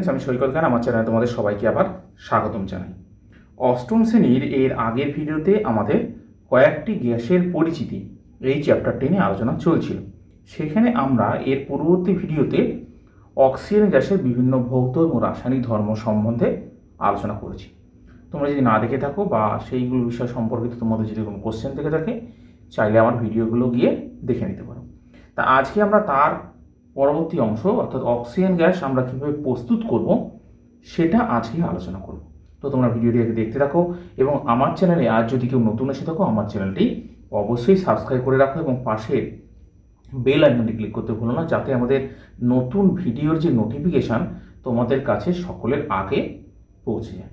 Friends আমি সৈকত খান, আমার চ্যানেলে তোমাদের সবাইকে আবার স্বাগতম জানাই। অষ্টম শ্রেণির এর আগের ভিডিওতে আমাদের কয়েকটি গ্যাসের পরিচিতি এই চ্যাপ্টারটি নিয়ে আলোচনা চলছিল। সেখানে আমরা এর পূর্ববর্তী ভিডিওতে অক্সিজেন গ্যাসের বিভিন্ন ভৌত এবং রাসায়নিক ধর্ম সম্বন্ধে আলোচনা করেছি। তোমরা যদি না দেখে থাকো বা সেইগুলো বিষয় সম্পর্কিত তোমাদের যদি কোনো কোশ্চেন থেকে থাকে, চাইলে আমার ভিডিওগুলো গিয়ে দেখে নিতে পারো। তা আজকে আমরা তার পরবর্তী অংশ, অর্থাৎ অক্সিজেন গ্যাস আমরা কীভাবে প্রস্তুত করব, সেটা আজকে আলোচনা করব। তো তোমরা ভিডিওটি আগে দেখতে থাকো এবং আমার চ্যানেলে আজ যদি কেউ নতুন এসে থাকো, আমার চ্যানেলটি অবশ্যই সাবস্ক্রাইব করে রাখো এবং পাশে বেল আইকনটি ক্লিক করতে ভুলো না, যাতে আমাদের নতুন ভিডিওর যে নোটিফিকেশান তোমাদের কাছে সকলের আগে পৌঁছে যায়।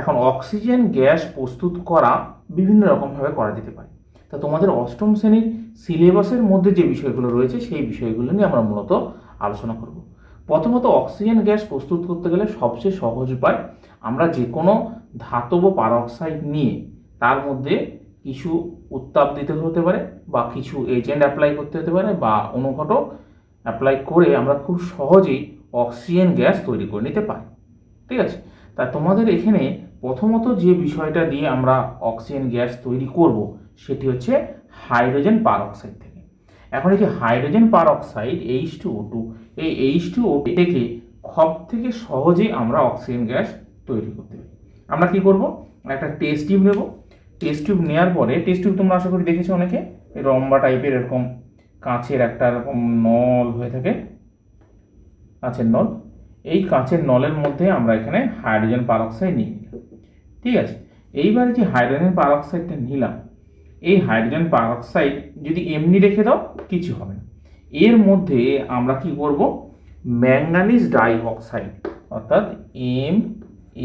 এখন অক্সিজেন গ্যাস প্রস্তুত করা বিভিন্ন রকমভাবে করা যেতে পারে। তা তোমাদের অষ্টম শ্রেণির সিলেবাসের মধ্যে যে বিষয়গুলো রয়েছে, সেই বিষয়গুলো নিয়ে আমরা মূলত আলোচনা করব। প্রথমত, অক্সিজেন গ্যাস প্রস্তুত করতে গেলে সবচেয়ে সহজ উপায়, আমরা যে কোনো ধাতব পারক্সাইড নিয়ে তার মধ্যে কিছু উত্তাপ দিতে হতে পারে বা কিছু এজেন্ট অ্যাপ্লাই করতে হতে পারে বা অনুঘটক অ্যাপ্লাই করে আমরা খুব সহজেই অক্সিজেন গ্যাস তৈরি করে নিতে পারি। ঠিক আছে? তা তোমাদের এখানে প্রথমত যে বিষয়টা দিয়ে আমরা অক্সিজেন গ্যাস তৈরি করব, সেটি হচ্ছে হাইড্রোজেন পারঅক্সাইড থেকে। এখন এই যে hydrogen peroxide H two O two এই এইচ টু ও থেকে সব থেকে সহজেই আমরা অক্সিজেন গ্যাস তৈরি করতে পারি। আমরা কি করব? একটা টেস্ট টিউব নেব। টেস্ট টিউব নেওয়ার পরে টেস্ট টিউব তোমরা আশা করি দেখেছ অনেকে লম্বা টাইপের এরকম কাঁচের একটা এরকম নল হয়ে থাকে। কাঁচের নল। এই কাঁচের নলের মধ্যে আমরা এখানে হাইড্রোজেন পারঅক্সাইড নিলাম। ঠিক আছে? এইবারে যে হাইড্রোজেন পারঅক্সাইডটা নিলাম এই হাইড্রোজেন পারঅক্সাইড যদি এমনি রেখে দাও, কিছু হবে না। এর মধ্যে আমরা কি করব? ম্যাঙ্গানিজ ডাইঅক্সাইড অর্থাৎ এম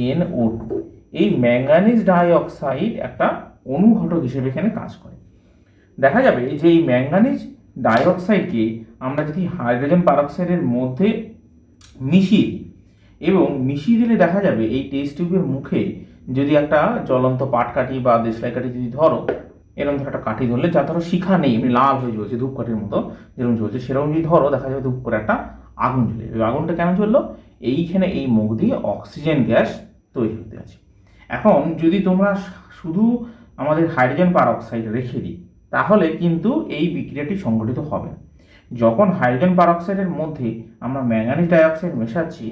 এন ও টু এই ম্যাঙ্গানিজ ডাইঅক্সাইড একটা অনুঘটক হিসেবে এখানে কাজ করে। দেখা যাবে যে এই ম্যাঙ্গানিজ ডাইঅক্সাইডকে আমরা যদি হাইড্রোজেন পারঅক্সাইডের মধ্যে মিশিয়ে এবং মিশিয়ে দিলে দেখা যাবে এই টেস্ট টিউবের মুখে যদি একটা জ্বলন্ত পাটকাঠি বা দেশলাই কাঠি যদি ধরো এরকম ধরো একটা কাঠি ধরলে যা ধরো শিখা নেই, এমনি লাল হয়ে জ্বলছে ধূপকাঠির মতো যেরকম জ্বলছে সেরকম যদি ধরো, দেখা যাবে ধূপ করে একটা আগুন জ্বলে যাবে। আগুনটা কেন জ্বললো? এইখানে এই মুখ দিয়ে অক্সিজেন গ্যাস তৈরি হতে আছে এখন যদি তোমরা শুধু আমাদের হাইড্রোজেন পারঅক্সাইড রেখে দিই, তাহলে কিন্তু এই বিক্রিয়াটি সংঘটিত হবে যখন হাইড্রোজেন পারঅক্সাইডের মধ্যে আমরা ম্যাঙ্গানিজ ডাইঅক্সাইড মেশাচ্ছি,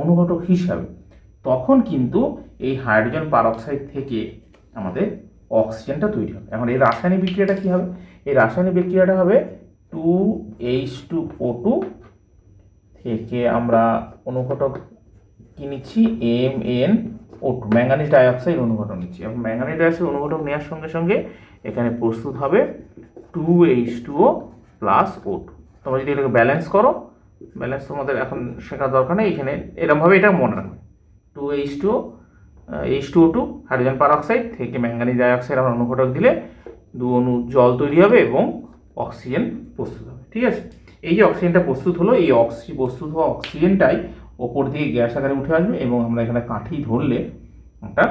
অনুঘটক হিসাবে, তখন কিন্তু এই হাইড্রোজেন পারঅক্সাইড থেকে আমাদের অক্সিজেনটা তৈরি হবে। এখন এই রাসায়নিক বিক্রিয়াটা কী হবে? এই রাসায়নিক বিক্রিয়াটা হবে two H two O two থেকে আমরা অনুঘটক কি নিচ্ছি? M N O two manganese dioxide অনুঘটক নিচ্ছি। এবং ম্যাঙ্গানিজ ডাইঅক্সাইড অনুঘটক নেওয়ার সঙ্গে সঙ্গে এখানে প্রস্তুত হবে two H two O plus O two. তোমরা যদি এটাকে ব্যালেন্স করো ব্যালেন্স তোমাদের এখন শেখার দরকার নেই। এখানে এরকমভাবে এটা মনে রাখবে। Two H two H two two hydrogen peroxide থেকে ম্যাঙ্গানিজ ডাইঅক্সাইড আমরা অনুঘটক দিলে দু অণু জল তৈরি হবে এবং অক্সিজেন প্রস্তুত হবে, ঠিক আছে? এই যে অক্সিজেনটা প্রস্তুত হলো, এই অক্সি প্রস্তুত হওয়া অক্সিজেনটাই ওপর দিয়ে গ্যাস আকারে উঠে আসবে এবং আমরা এখানে কাঠি ধরলে একটা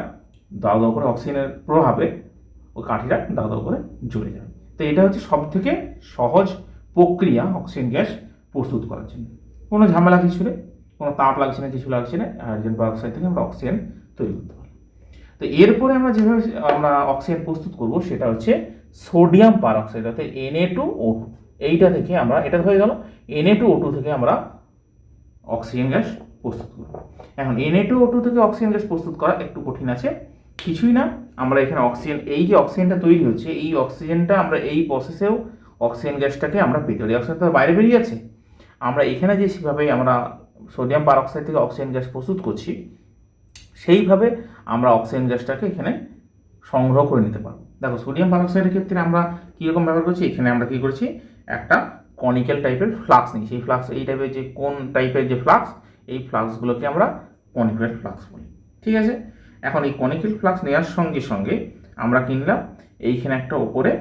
দাও দাও করে অক্সিজেনের প্রভাবে ওই কাঠিটা দাও দাও করে জ্বলে যাবে। তো এটা হচ্ছে সব থেকে সহজ প্রক্রিয়া অক্সিজেন গ্যাস প্রস্তুত করার জন্য। কোনো ঝামেলা কিছু নেই, কোনো তাপ লাগছে না, কিছু লাগছে না হাইড্রোজেন পারঅক্সাইড থেকে আমরা অক্সিজেন তৈরি করতে পারি তো এরপরে আমরা যেভাবে আমরা অক্সিজেন প্রস্তুত করব, সেটা হচ্ছে সোডিয়াম পারঅক্সাইড অর্থাৎ এনএ টু ও টু এইটা থেকে আমরা এটা হয়ে গেল। এনএ টু ও টু থেকে আমরা অক্সিজেন গ্যাস প্রস্তুত করব। এখন এনএ টু ও টু থেকে অক্সিজেন গ্যাস প্রস্তুত করা একটু কঠিন আছে। কিছুই না। আমরা এখানে অক্সিজেন এই যে অক্সিজেনটা তৈরি হচ্ছে, এই অক্সিজেনটা আমরা এই প্রসেসেও অক্সিজেন গ্যাসটাকে আমরা পেতে পারি। অক্সিজেন তো বাইরে বেরিয়ে যাচ্ছে আমরা এখানে যে সেভাবে আমরা সোডিয়াম পারঅক্সাইড থেকে অক্সিজেন গ্যাস প্রস্তুত করছি সেইভাবে আমরা অক্সিজেন গ্যাসটাকে এখানে সংগ্রহ করে নিতে পারব। দেখো সোডিয়াম পারঅক্সাইডের ক্ষেত্রে আমরা কীরকম ব্যবহার করছি? এখানে আমরা কী করছি? একটা কনিক্যাল টাইপের ফ্লাক্স নিই সেই ফ্লাক্স এই টাইপের যে কোন টাইপের যে ফ্লাক্স এই ফ্লাক্সগুলোকে আমরা কনিক্যাল ফ্লাক্স বলি। ঠিক আছে? এখন এই কনিক্যাল ফ্লাক্স নেওয়ার সঙ্গে সঙ্গে আমরা কিনলাম এইখানে একটা ওপরে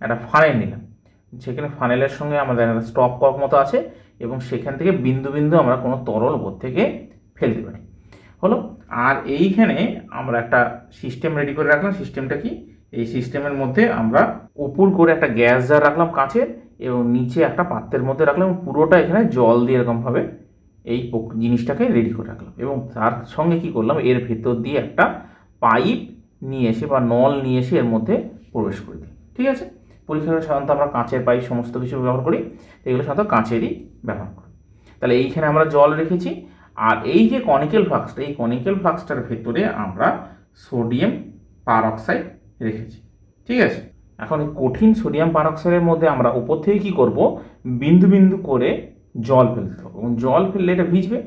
একটা ফানেল নিলাম। সেখানে ফানেলের সঙ্গে আমাদের একটা স্টপ কক মতো আছে এবং সেখান থেকে বিন্দু বিন্দু আমরা কোনো তরল ওপর থেকে ফেলতে পারি। হলো আর এইখানে আমরা একটা সিস্টেম রেডি করে রাখলাম। সিস্টেমটা কি? এই সিস্টেমের মধ্যে আমরা উপর করে একটা গ্যাস জার রাখলাম কাঁচের এবং নিচে একটা পাত্রের মধ্যে রাখলাম পুরোটা এখানে জল দিয়ে এরকমভাবে এই জিনিসটাকে রেডি করে রাখলাম। এবং তার সঙ্গে কি করলাম? এর ভেতর দিয়ে একটা পাইপ নিয়ে এসে বা নল নিয়ে এসে এর মধ্যে প্রবেশ করে দিই ঠিক আছে? পরীক্ষায় সাধারণত আমরা কাঁচের পাইপ সমস্ত কিছু ব্যবহার করি। এগুলো সাধারণত কাঁচেরই ব্যবহার করি। তাহলে এইখানে আমরা জল রেখেছি। আর এই যে কনিক্যাল ফ্লাক্সটা এই কনিক্যাল ফ্লাক্সটার ভেতরে আমরা সোডিয়াম পারঅক্সাইড রেখেছি, ঠিক আছে? এখন কঠিন সোডিয়াম পারঅক্সাইডের মধ্যে আমরা উপর থেকে কী করব? বিন্দু বিন্দু করে জল ফেলতে হবে। এবং জল ফেললে এটা ভিজবে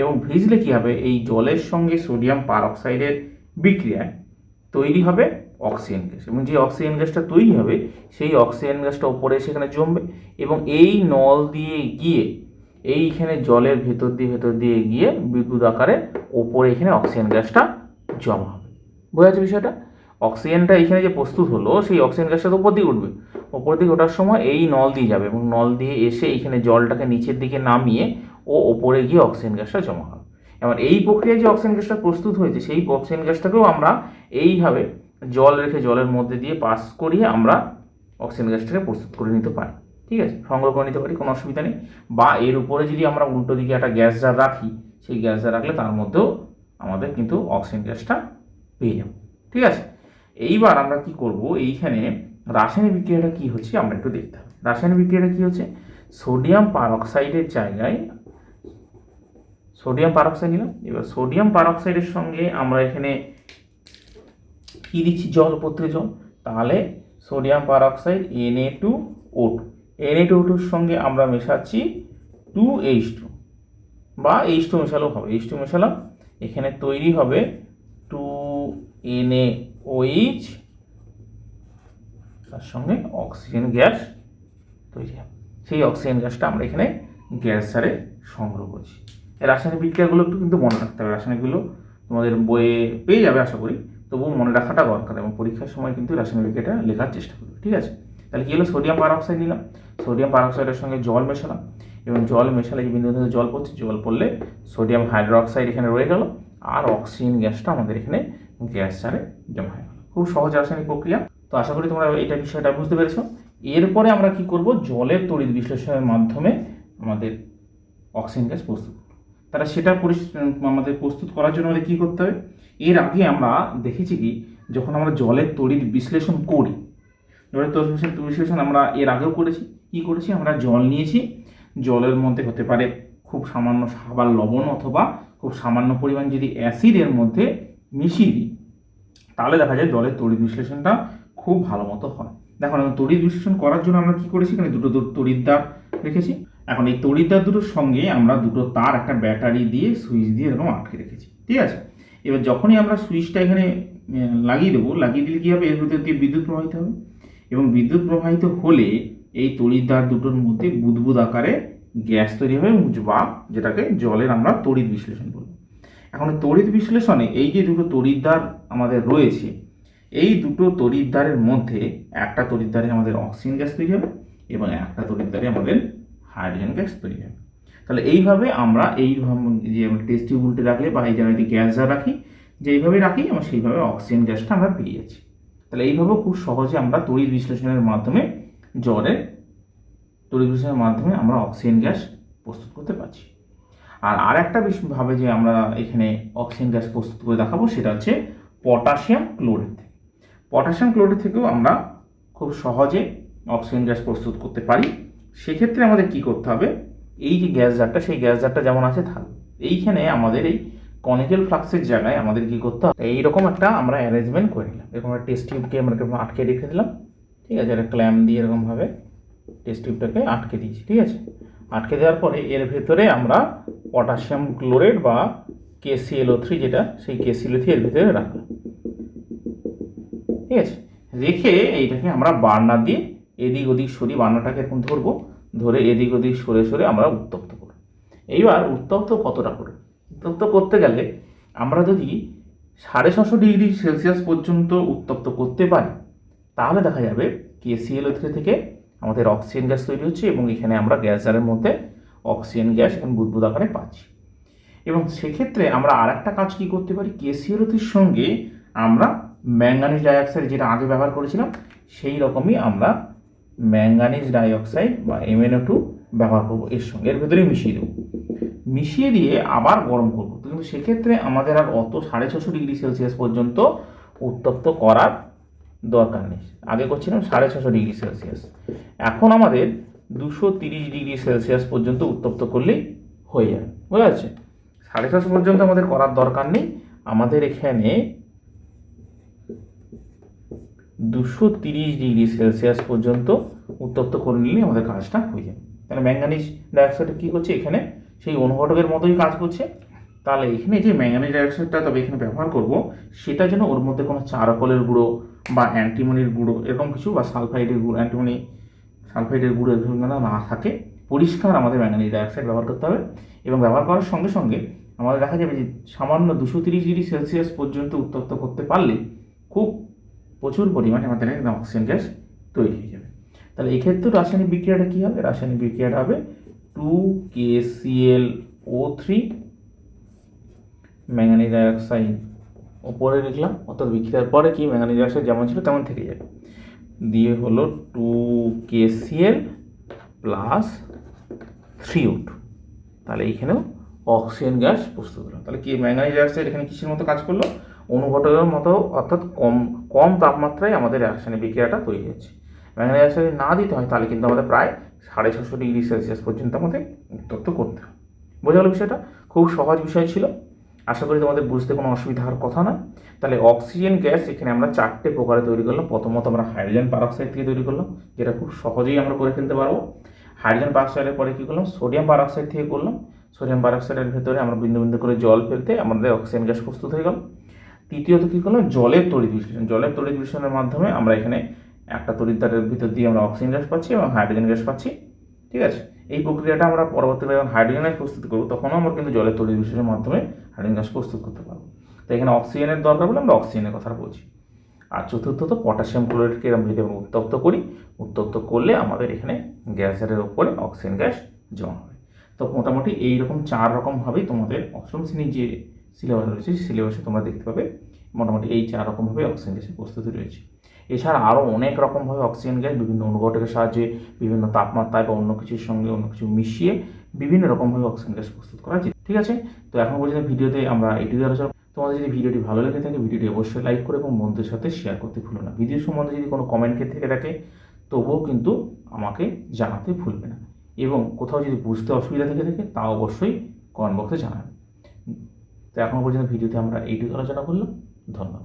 এবং ভিজলে কী হবে? এই জলের সঙ্গে সোডিয়াম পারঅক্সাইডের বিক্রিয়ায় তৈরি হবে অক্সিজেন গ্যাস এবং যে অক্সিজেন গ্যাসটা তৈরি হবে, সেই অক্সিজেন গ্যাসটা উপরে সেখানে জমবে এবং এই নল দিয়ে গিয়ে এইখানে জলের ভেতর দিয়ে ভেতর দিয়ে গিয়ে বিদ্যুৎ আকারে ওপরে এখানে অক্সিজেন গ্যাসটা জমা হবে। বোঝা যাচ্ছে বিষয়টা? অক্সিজেনটা এখানে যে প্রস্তুত হলো, সেই অক্সিজেন গ্যাসটা তো উপর দিকে উঠবে। ওপর দিকে ওঠার সময় এই নল দিয়ে যাবে এবং নল দিয়ে এসে এইখানে জলটাকে নিচের দিকে নামিয়ে ও ওপরে গিয়ে অক্সিজেন গ্যাসটা জমা হবে। এবার এই প্রক্রিয়ায় যে অক্সিজেন গ্যাসটা প্রস্তুত হয়েছে, সেই অক্সিজেন গ্যাসটাকেও আমরা এইভাবে জল রেখে জলের মধ্যে দিয়ে পাস করিয়ে আমরা অক্সিজেন গ্যাসটাকে প্রস্তুত করে নিতে পারি। ঠিক আছে? সংগ্রহ করে নিতে পারি, কোনো অসুবিধা নেই। বা এর উপরে যদি আমরা উল্টো দিকে একটা গ্যাস জার রাখি, সেই গ্যাস জার রাখলে তার মধ্যেও আমাদের কিন্তু অক্সিজেন গ্যাসটা পেয়ে যাব। ঠিক আছে? এইবার আমরা কি করব? এইখানে রাসায়নিক বিক্রিয়াটা কি হচ্ছে আমরা একটু দেখতে হবে। রাসায়নিক বিক্রিয়াটা কি হচ্ছে? সোডিয়াম পারঅক্সাইডের জায়গায় সোডিয়াম পারঅক্সাইড নিলাম। এবার সোডিয়াম পারঅক্সাইডের সঙ্গে আমরা এখানে কি দিচ্ছি? জল উপর জল। তাহলে sodium peroxide N A two O two N A two টুর সঙ্গে আমরা মেশাচ্ছি টু এইচ টু বা এইচ টু মেশালেও হবে। এইচ টু মেশালাম, এখানে তৈরি হবে টু এন এ ওইচ তার সঙ্গে অক্সিজেন গ্যাস তৈরি হবে। সেই অক্সিজেন গ্যাসটা আমরা এখানে গ্যাস সারে সংগ্রহ করছি। রাসায়নিক বিক্রিয়াগুলো একটু কিন্তু মনে রাখতে হবে। রাসায়নিকগুলো তোমাদের বইয়ে পেয়ে যাবে আশা করি। তবুও মনে রাখাটা দরকার এবং পরীক্ষার সময় কিন্তু রাসায়নিক বিক্রিয়াটা লেখার চেষ্টা করবে। ঠিক আছে? তাহলে কী হলো? সোডিয়াম পারঅক্সাইড নিলাম। সোডিয়াম পারঅক্সাইডের সঙ্গে জল মেশালাম। এবং জল মেশালে যে বিন্দু জল পড়ছে, জল পড়লে সোডিয়াম হাইড্রোক্সাইড এখানে রয়ে গেল। আর অক্সিজেন গ্যাসটা আমাদের এখানে গ্যাস সারে জমা হয়ে গেল। খুব সহজ রাসায়নিক প্রক্রিয়া। তো আশা করি তোমরা এটা বিষয়টা বুঝতে পেরেছ। এরপরে আমরা কি করব? জলের তড়িৎ বিশ্লেষণের মাধ্যমে আমাদের অক্সিজেন গ্যাস প্রস্তুত তারা সেটা আমাদের প্রস্তুত করার জন্য আমাদের কী করতে হবে? এর আগে আমরা দেখেছি কি? যখন আমরা জলের তড়িৎ বিশ্লেষণ করি জলের তড়িৎ বিশ্লেষণ- আমরা এর আগেও করেছি। কি করেছি? আমরা জল নিয়েছি। জলের মধ্যে হতে পারে খুব সামান্য সাবান লবণ অথবা খুব সামান্য পরিমাণ যদি অ্যাসিড এর মধ্যে মিশিয়ে দিই, তাহলে দেখা যায় জলের তড়িৎ বিশ্লেষণটা খুব ভালো মতো হয়। দেখো, এখন তড়িৎ বিশ্লেষণ করার জন্য আমরা কি করেছি? এখানে দুটো দুটো তড়িৎদ্বার রেখেছি। এখন এই তড়িৎদ্বার দুটোর সঙ্গে আমরা দুটো তার একটা ব্যাটারি দিয়ে সুইচ দিয়ে এরকম আটকে রেখেছি। ঠিক আছে? এবার যখনই আমরা সুইচটা এখানে লাগিয়ে দেবো, লাগিয়ে দিলে কী হবে? এর ভিতর দিয়ে বিদ্যুৎ প্রবাহিত হবে। এবং বিদ্যুৎ প্রবাহিত হলে এই তড়িৎদ্বার দুটোর মধ্যে বুদবুদ আকারে গ্যাস তৈরি হবে বা যেটাকে জলের আমরা তড়িৎ বিশ্লেষণ বলব এখন তড়িৎ বিশ্লেষণে এই যে দুটো তড়িৎদ্বার আমাদের রয়েছে, এই দুটো তড়িৎদ্বারের মধ্যে একটা তড়িৎদ্বারে আমাদের অক্সিজেন গ্যাস তৈরি হবে এবং একটা তড়িৎদ্বারে আমাদের হাইড্রোজেন গ্যাস তৈরি হবে। তাহলে এইভাবে আমরা এই যে টেস্ট উল্টে রাখলে বা এই জায়গায় গ্যাস যা রাখি, যেইভাবে রাখি, আমরা সেইভাবে অক্সিজেন গ্যাসটা আমরা পেয়ে যাচ্ছি। তাহলে এইভাবে খুব সহজে আমরা তড়িৎ বিশ্লেষণের মাধ্যমে জলের তড়িৎ বিশ্লেষণের মাধ্যমে আমরা অক্সিজেন গ্যাস প্রস্তুত করতে পারছি। আর আর একটা ভাবে যে আমরা এখানে অক্সিজেন গ্যাস প্রস্তুত করে দেখাবো সেটা হচ্ছে পটাশিয়াম ক্লোরাইড থেকে। পটাশিয়াম ক্লোরাইড থেকেও আমরা খুব সহজে অক্সিজেন গ্যাস প্রস্তুত করতে পারি। সেক্ষেত্রে আমাদের কি করতে হবে? এই যে গ্যাস জারটা, সেই গ্যাস জারটা যেমন আছে থাকবে এইখানে আমাদের এই কনিক্যাল ফ্লাক্সের জায়গায় আমাদের কি করতে হবে? এইরকম একটা আমরা অ্যারেঞ্জমেন্ট করে নিলাম। এরকম একটা টেস্ট টিউবকে আমরা এরকম আটকে রেখে দিলাম। ঠিক আছে? একটা ক্ল্যাম্প দিয়ে এরকমভাবে টেস্ট টিউবটাকে আটকে দিয়েছি। ঠিক আছে? আটকে দেওয়ার পরে এর ভেতরে আমরা পটাশিয়াম ক্লোরাইড বা কেসিএলও থ্রি যেটা, সেই কেসিএলও থ্রি এর ভেতরে রাখলাম। ঠিক আছে? রেখে এইটাকে আমরা বার্নার দিয়ে এদিক ওদিক সরি বার্নাটাকে এখন ধরবো। ধরে এদিক ওদিক সরে সরে আমরা উত্তপ্ত করব। এইবার উত্তপ্ত কতটা করে? উত্তপ্ত করতে গেলে আমরা যদি সাড়ে ছশো ডিগ্রি সেলসিয়াস পর্যন্ত উত্তপ্ত করতে পারি, তাহলে দেখা যাবে কেসিএলও থ্রি থেকে আমাদের অক্সিজেন গ্যাস তৈরি হচ্ছে এবং এখানে আমরা গ্যাস জারের মধ্যে অক্সিজেন গ্যাস এখন বুদবুদ আকারে পাচ্ছি। এবং সেক্ষেত্রে আমরা আর একটা কাজ কি করতে পারি? কেসিএলওথির সঙ্গে আমরা ম্যাঙ্গানিজ ডাইঅক্সাইড যেটা আগে ব্যবহার করেছিলাম, সেই রকমই আমরা ম্যাঙ্গানিজ ডাইঅক্সাইড বা এমএনও টু ব্যবহার করব। এর সঙ্গে এর ভেতরেই মিশিয়ে দেবো। মিশিয়ে দিয়ে আবার গরম করব। কিন্তু সেক্ষেত্রে আমাদের আর অত সাড়ে ছশো ডিগ্রি সেলসিয়াস পর্যন্ত উত্তপ্ত করার দরকার নেই। আগে করছিলাম সাড়ে ছশো ডিগ্রি সেলসিয়াস। এখন আমাদের দুশো তিরিশ ডিগ্রি সেলসিয়াস পর্যন্ত উত্তপ্ত করলেই হয়ে যাবে। বুঝা যাচ্ছে সাড়ে ছশো পর্যন্ত আমাদের করার দরকার নেই। আমাদের এখানে দুশো তিরিশ ডিগ্রি সেলসিয়াস পর্যন্ত উত্তপ্ত করে নিলেই আমাদের কাজটা হয়ে যাবে। তাহলে ম্যাঙ্গানিজ ডাইঅক্সাইড কী করছে? এখানে সেই অনুঘটকের মতোই কাজ করছে। তাহলে এখানে যে ম্যাঙ্গানিজ ডাইঅক্সাইডটা তবে এখানে ব্যবহার করব, সেটা যেন ওর মধ্যে কোনো চারকলের গুঁড়ো বা অ্যান্টিমনির গুঁড়ো এরকম কিছু বা সালফাইডের গুঁড়ো, অ্যান্টিমনি, সালফাইডের গুঁড়ো এরকম যেন না থাকে, পরিষ্কার আমাদের ম্যাঙ্গানিজ ডাইঅক্সাইড ব্যবহার করতে হবে। এবং ব্যবহার করার সঙ্গে সঙ্গে আমাদের দেখা যাবে যে সামান্য দুশো তিরিশ ডিগ্রি সেলসিয়াস পর্যন্ত উত্তপ্ত করতে পারলে খুব প্রচুর পরিমাণে আমাদের অক্সিজেন গ্যাস তৈরি হয়ে যাবে। তাহলে এক্ষেত্রে রাসায়নিক বিক্রিয়াটা কী হবে? রাসায়নিক বিক্রিয়াটা হবে two K CL O three manganese dioxide ওপরে লিখলাম অর্থাৎ বিক্রিয়ার পরে কি ম্যাঙ্গানিজ ডাইঅক্সাইড যেমন ছিল তেমন থেকে যাবে দিয়ে হলো two K CL plus three O two তাহলে এইখানেও অক্সিজেন গ্যাস প্রস্তুত হলো। তাহলে কি ম্যাঙ্গানিজ ডাইঅক্সাইড এখানে কিসের মতো কাজ করল? অনুঘটকের মতো, অর্থাৎ কম কম তাপমাত্রায় আমাদের রাসায়নিক বিক্রিয়াটা তৈরি হচ্ছে ম্যাঙ্গানিজ ডাইঅক্সাইড না দিতে হয়, তাহলে কিন্তু আমাদের প্রায় সাড়ে ছশো ডিগ্রি সেলসিয়াস পর্যন্ত আমাদের উত্তপ্ত করতে হয় বোঝা গেল বিষয়টা? খুব সহজ বিষয় ছিল। আশা করি তোমাদের বুঝতে কোনো অসুবিধা হওয়ার কথা না তাহলে অক্সিজেন, গ্যাস, এখানে আমরা চারটে প্রকারে তৈরি করলাম। প্রথমত আমরা হাইড্রোজেন পারঅক্সাইড থেকে তৈরি করলাম, যেটা খুব সহজেই আমরা করে ফেলতে পারব। হাইড্রোজেন পারঅক্সাইডের পরে কী করলাম? সোডিয়াম পারঅক্সাইড থেকে করলাম। সোডিয়াম পারঅক্সাইডের ভেতরে আমরা বিন্দু বিন্দু করে জল ফেলতে আমাদের অক্সিজেন গ্যাস প্রস্তুত হয়ে গেল। তৃতীয়ত কী করলাম? জলের তড়িৎ বিশ্লেষণ। জলের তড়িৎ বিশ্লেষণের মাধ্যমে আমরা এখানে একটা তড়িৎদ্বারের ভিতর দিয়ে আমরা অক্সিজেন গ্যাস পাচ্ছি এবং হাইড্রোজেন গ্যাস পাচ্ছি, ঠিক আছে? এই প্রক্রিয়াটা আমরা পরবর্তীকালে যখন হাইড্রোজেন গ্যাস প্রস্তুত করব, তখনও আমরা কিন্তু জলের তড়িৎ বিশ্লেষণের মাধ্যমে হাইড্রোজেন গ্যাস প্রস্তুত করতে পারব। তো এখানে অক্সিজেনের দরকার বলে আমরা অক্সিজেনের কথা বলছি। আর চতুর্থত পটাশিয়াম ক্লোরাইডকে আমরা যদি আমরা উত্তপ্ত করি, উত্তপ্ত করলে আমাদের এখানে গ্যাসের ওপরে অক্সিজেন গ্যাস জমা হবে। তো মোটামুটি এই রকম চার রকমভাবেই তোমাদের অষ্টম শ্রেণির যে সিলেবাস রয়েছে সিলেবাসে তোমরা দেখতে পাবে। মোটামুটি এই চার রকমভাবে অক্সিজেন গ্যাসের প্রস্তুতি রয়েছে। এছাড়া আরও অনেক রকমভাবে অক্সিজেন গ্যাস বিভিন্ন অনুঘটকের সাহায্যে বিভিন্ন তাপমাত্রায় বা অন্য কিছুর সঙ্গে অন্য কিছু মিশিয়ে বিভিন্ন রকমভাবে অক্সিজেন গ্যাস প্রস্তুত করা যায় ঠিক আছে? তো এখন পর্যন্ত ভিডিওতে আমরা এটুকু আলোচনা তোমাদের যদি ভিডিওটি ভালো লেগে থাকে, ভিডিওটি অবশ্যই লাইক করে এবং বন্ধুদের সাথে শেয়ার করতে ভুলো না। ভিডিও সম্বন্ধে যদি কোনো কমেন্ট থেকে থাকে, তবুও কিন্তু আমাকে জানাতে ভুলবে না। এবং কোথাও যদি বুঝতে অসুবিধা থেকে থাকে, তা অবশ্যই কমেন্ট বক্সে জানাবে। তো এখনও পর্যন্ত ভিডিওতে আমরা এইটুকু আলোচনা করলাম। ধন্যবাদ।